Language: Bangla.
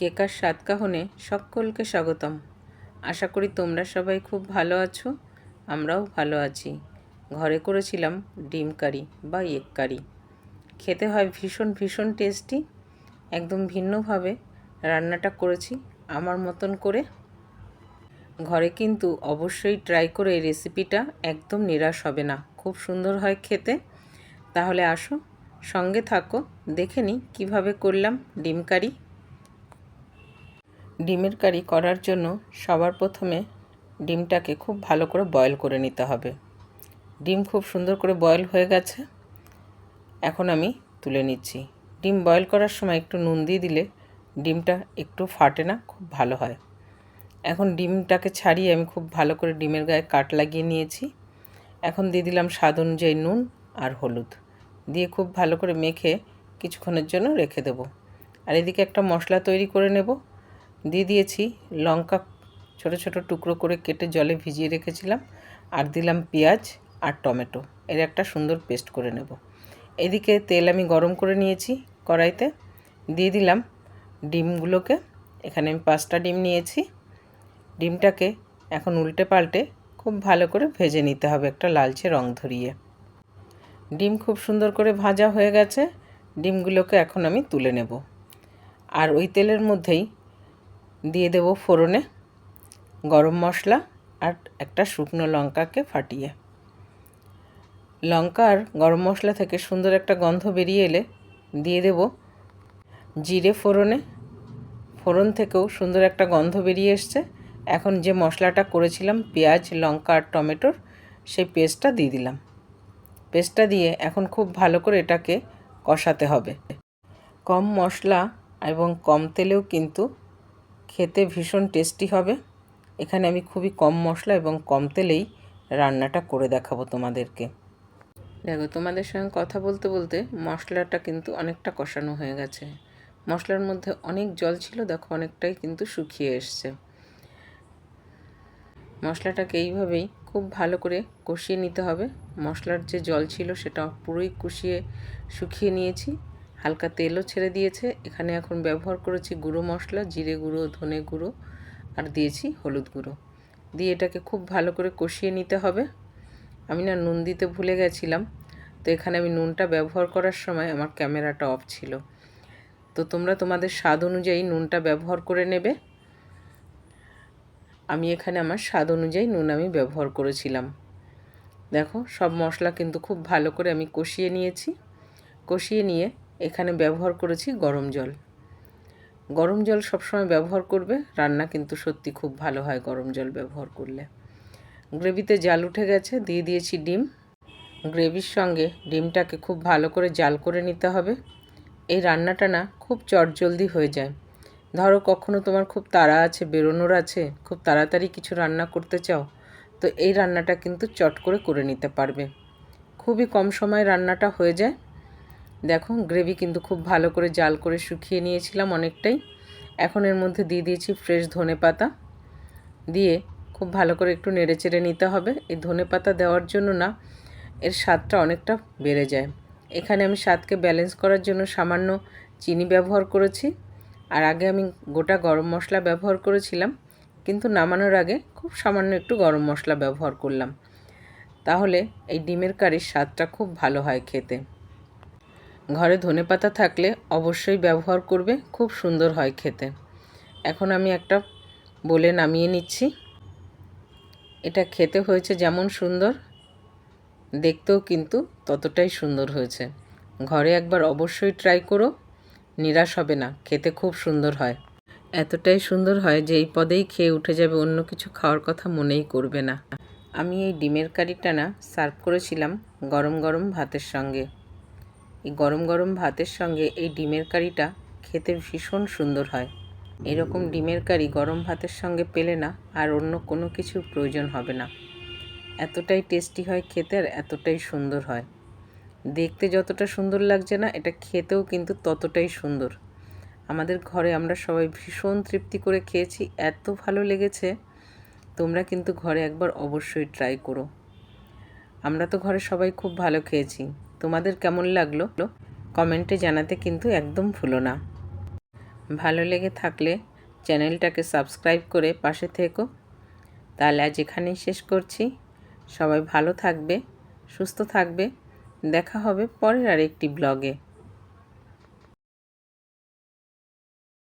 কেকার সাতকাহনে সকলকে স্বাগতম। আশা করি তোমরা সবাই খুব ভালো আছো, আমরাও ভালো আছি। ঘরে করেছিলাম ডিম কারি বা এগ কারি। খেতে হয় ভীষণ ভীষণ টেস্টি, একদম ভিন্নভাবে রান্নাটা করেছি আমার মতন করে। ঘরে কিন্তু অবশ্যই ট্রাই করে এই রেসিপিটা একদম নিরাশ হবে না। খুব সুন্দর হয় খেতে। তাহলে আসো, সঙ্গে থাকো, দেখে নিই কীভাবে করলাম ডিম কারি। ডিমের কারি করার জন্য সবার প্রথমে ডিমটাকে খুব ভালো করে বয়েল করে নিতে হবে। ডিম খুব সুন্দর করে বয়েল হয়ে গেছে। এখন আমি তুলে নিচ্ছি। ডিম বয়েল করার সময় একটু নুন দিয়ে দিলে ডিমটা একটু ফাটে না, খুব ভালো হয়। এখন ডিমটাকে ছাড়িয়ে আমি খুব ভালো করে ডিমের গায়ে কাট লাগিয়ে নিয়েছি। এখন দিয়ে দিলাম স্বাদ অনুযায়ী নুন আর হলুদ। দিয়ে খুব ভালো করে মেখে কিছুক্ষণের জন্য রেখে দেবো। আর এদিকে একটা মশলা তৈরি করে নেব। দিয়ে দিয়েছি লঙ্কা ছোট ছোট টুকরো করে কেটে জলে ভিজিয়ে রেখেছিলাম আর দিলাম পেঁয়াজ আর টমেটো। এর একটা সুন্দর পেস্ট করে নেব। এদিকে তেল আমি গরম করে নিয়েছি কড়াইতে। দিয়ে দিলাম ডিমগুলোকে। এখানে আমি পাঁচটা ডিম নিয়েছি। ডিমটাকে এখন উল্টে পাল্টে খুব ভালো করে ভেজে নিতে হবে একটা লালচে রং ধরিয়ে। ডিম খুব সুন্দর করে ভাজা হয়ে গেছে। ডিমগুলোকে এখন আমি তুলে নেব। আর ওই তেলের মধ্যেই দিয়ে দেব ফোড়নে গরম মশলা আর একটা শুকনো লঙ্কাকে ফাটিয়ে। লঙ্কা আর গরম মশলা থেকে সুন্দর একটা গন্ধ বেরিয়ে এলে দিয়ে দেব জিরে ফোড়নে। ফোড়ন থেকেও সুন্দর একটা গন্ধ বেরিয়ে এসছে। এখন যে মশলাটা করেছিলাম, পেঁয়াজ, লঙ্কা আর টমেটোর, সেই পেস্টটা দিয়ে দিলাম। পেস্টটা দিয়ে এখন খুব ভালো করে এটাকে কষাতে হবে। কম মশলা এবং কম তেলেও কিন্তু খেতে ভীষণ টেস্টি হবে। এখানে আমি খুবই কম মশলা এবং কম তেলেই রান্নাটা করে দেখাবো তোমাদেরকে। দেখো, তোমাদের সঙ্গে কথা বলতে বলতে মশলাটা কিন্তু অনেকটা কষানো হয়ে গেছে। মশলার মধ্যে অনেক জল ছিল, দেখো অনেকটাই কিন্তু শুকিয়ে এসছে। মশলাটাকে এইভাবেই খুব ভালো করে কষিয়ে নিতে হবে। মশলার যে জল ছিল সেটা পুরোই কষিয়ে শুকিয়ে নিয়েছি। হালকা তেলও ছেড়ে দিয়েছে। এখানে এখন ব্যবহার করেছি গুঁড়ো মশলা, জিরে গুঁড়ো, ধনে গুঁড়ো আর দিয়েছি হলুদ গুঁড়ো। দিয়ে এটাকে খুব ভালো করে কষিয়ে নিতে হবে। আমি না নুন দিতে ভুলে গেছিলাম। তো এখানে আমি নুনটা ব্যবহার করার সময় আমার ক্যামেরাটা অফ ছিল। তো তোমরা তোমাদের স্বাদ অনুযায়ী নুনটা ব্যবহার করে নেবে। আমি এখানে আমার স্বাদ অনুযায়ী নুন আমি ব্যবহার করেছিলাম। দেখো, সব মশলা কিন্তু খুব ভালো করে আমি কষিয়ে নিয়েছি। কষিয়ে নিয়ে এখানে ব্যবহার করেছি গরম জল। গরম জল সবসময় ব্যবহার করবে, রান্না কিন্তু সত্যি খুব ভালো হয় গরম জল ব্যবহার করলে। গ্রেভিতে জাল উঠে গেছে, দিয়ে দিয়েছি ডিম। গ্রেভির সঙ্গে ডিমটাকে খুব ভালো করে জাল করে নিতে হবে। এই রান্নাটা না খুব চটজলদি হয়ে যায়। ধরো কখনো তোমার খুব তাড়া আছে, বেরোনোর আছে, খুব তাড়াতাড়ি কিছু রান্না করতে চাও, তো এই রান্নাটা কিন্তু চট করে করে নিতে পারবে। খুবই কম সময় রান্নাটা হয়ে যায়। দেখো গ্রেভি কিন্তু খুব ভালো করে জাল করে শুকিয়ে নিয়েছিলাম অনেকটাই। এখন এর মধ্যে দিয়ে দিয়েছি ফ্রেশ ধনে পাতা। দিয়ে খুব ভালো করে একটু নেড়ে চেড়ে নিতে হবে। এই ধনে পাতা দেওয়ার জন্য না, এর স্বাদটা অনেকটা বেড়ে যায়। এখানে আমি স্বাদকে ব্যালেন্স করার জন্য সামান্য চিনি ব্যবহার করেছি। আর আগে আমি গোটা গরম মশলা ব্যবহার করেছিলাম। কিন্তু নামানোর আগে খুব সামান্য একটু গরম মশলা ব্যবহার করলাম। তাহলে এই ডিমের কারির স্বাদটা খুব ভালো হয় খেতে। ঘরে ধনে পাতা থাকলে অবশ্যই ব্যবহার করবে, খুব সুন্দর হয় খেতে। এখন আমি একটা বলে নামিয়ে নিচ্ছি। এটা খেতে হয়েছে যেমন সুন্দর, দেখতেও কিন্তু ততটাই সুন্দর হয়েছে। ঘরে একবার অবশ্যই ট্রাই করো, নিরাশ হবে না, খেতে খুব সুন্দর হয়। এতটাই সুন্দর হয় যে এই পদেই খেয়ে উঠে যাবে, অন্য কিছু খাওয়ার কথা মনেই করবে না। আমি এই ডিমের কারিটা না সার্ভ করেছিলাম গরম গরম ভাতের সঙ্গে। এই গরম গরম ভাতের সঙ্গে এই ডিমের কারিটা খেতে ভীষণ সুন্দর হয়। এরকম ডিমের কারি গরম ভাতের সঙ্গে পেলে না আর অন্য কোনো কিছুর প্রয়োজন হবে না। এতটাই টেস্টি হয় খেতে আর এতটাই সুন্দর হয়। দেখতে যতটা সুন্দর লাগছে না, এটা খেতেও কিন্তু ততটাই সুন্দর। আমাদের ঘরে আমরা সবাই ভীষণ তৃপ্তি করে খেয়েছি, এত ভালো লেগেছে। তোমরা কিন্তু ঘরে একবার অবশ্যই ট্রাই করো। আমরা তো ঘরে সবাই খুব ভালো খেয়েছি। তোমাদের কেমন লাগল? কমেন্টে জানাতে কিন্তু একদম ভুলো না। ভালো লেগে থাকলে চ্যানেলটাকে সাবস্ক্রাইব করে পাশে থেকো। তাহলে আজ এখানেই শেষ করছি। সবাই ভালো থাকবে, সুস্থ থাকবে। দেখা হবে পরের আরেকটি ব্লগে।